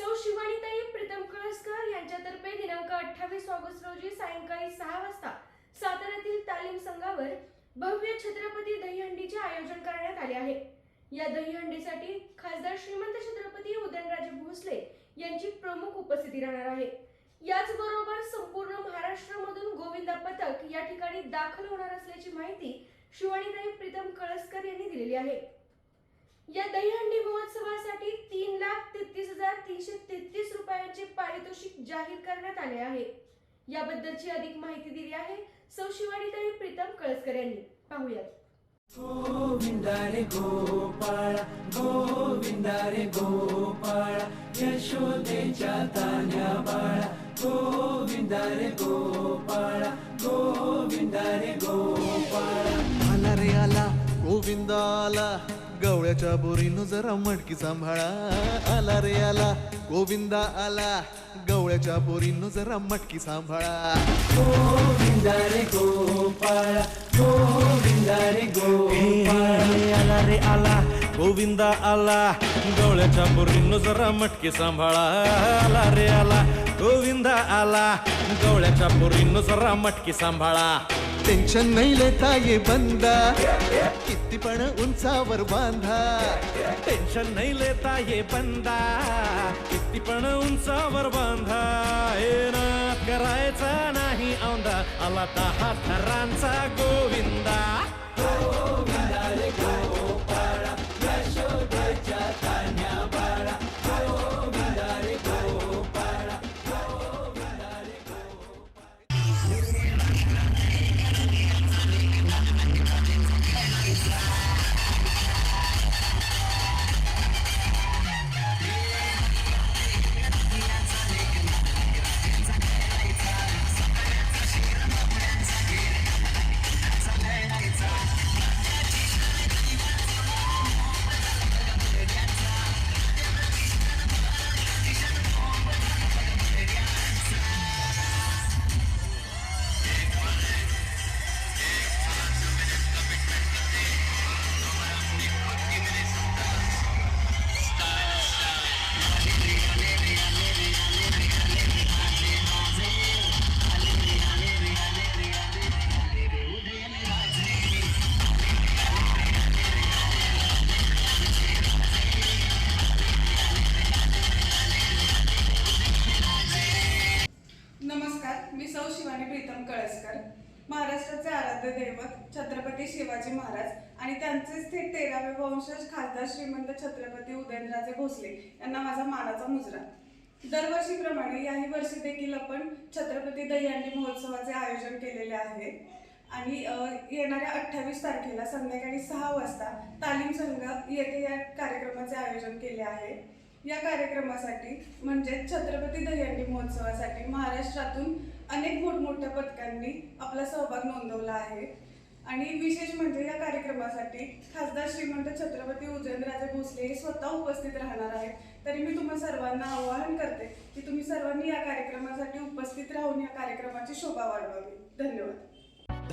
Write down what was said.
सौ शिवानीताई प्रीतम कळसकर यांच्यातर्फे दिनांक अठ्ठावीस ऑगस्ट रोजी सायंकाळी सहा वाजता साताऱ्यातील तालीम संघावर भव्य छत्रपती दहीहंडीचे आयोजन करण्यात आले आहे. या दहीहंडीसाठी खासदार श्रीमंत छत्रपती उदयनराजे भोसले यांची प्रमुख उपस्थिती राहणार आहे. याचबरोबर संपूर्ण महाराष्ट्रामधून गोविंदा पथक या ठिकाणी दाखल होणार असल्याची माहिती शिवानीताई प्रीतम कळसकर यांनी दिलेली आहे. या दहीहंडी महोत्सवासाठी पारितोषिक जाहीर करण्यात आले आहे. याबद्दलची अधिक माहिती दिली आहे सौ शिवानीताई प्रीतम कळसकर यांनी. पाहूयात. गोविंदा रे गोपाळ गोविंदा रे गोपाळ यशोदेच्या तान्या बाळा. गोविंदा रे गोपाळ गोविंदा रे गोपाळ. आला रे आला गोविंद आला गवळ्याच्या बोरीनं जरा मटकी सांभाळा. आला रे आला गोविंद आला. गवळ्याच्या बोरीनं जरा मटकी सांभाळा. गोविंदा रे गोपाळ गोविंदा रे गोपाळ. आला रे आला गोविंदा आला. गवळ्याच्या बोरीनं जरा मटके सांभाळा. आला रे आला गोविंदा आला. गवळ्याच्या बोरीनं जरा मटके सांभाळा. टेन्शन नाही लेता ये बंदा. किती पण उंचावर बांधा. टेन्शन नाही लेता ये बंदा. किती पण उंचावर बांधा. हे ना करायचा नाही औंदा. आला दहा थरांचा गोविंदा. नमस्कार मी सौ शिवानी प्रीतम कळसकर. महाराष्ट्राचे आराध्य दैवत छत्रपती शिवाजी महाराज आणि त्यांचेच थेट तेरावे वंशज खासदार श्रीमंत छत्रपती उदयनराजे भोसले यांना माझा मानाचा मुजरा. दरवर्षीप्रमाणे याही वर्षी देखील आपण छत्रपती दहीहंडी महोत्सवाचे आयोजन केलेले आहे. आणि येणाऱ्या अठ्ठावीस तारखेला संध्याकाळी सहा वाजता तालीम संघ येथे या कार्यक्रमाचे आयोजन केले आहे. या कार्यक्रमासाठी म्हणजेच छत्रपती दहीहंडी महोत्सवासाठी महाराष्ट्रातून अनेक मोठमोठ्या पथकांनी आपला सहभाग नोंदवला आहे. आणि विशेष म्हणजे या कार्यक्रमासाठी खासदार श्रीमंत छत्रपती उदयनराजे भोसले हे स्वतः उपस्थित राहणार आहेत. तरी मी तुम्हा सर्वांना आवाहन करते की तुम्ही सर्वांनी या कार्यक्रमासाठी उपस्थित राहून या कार्यक्रमाची शोभा वाढवावी. धन्यवाद.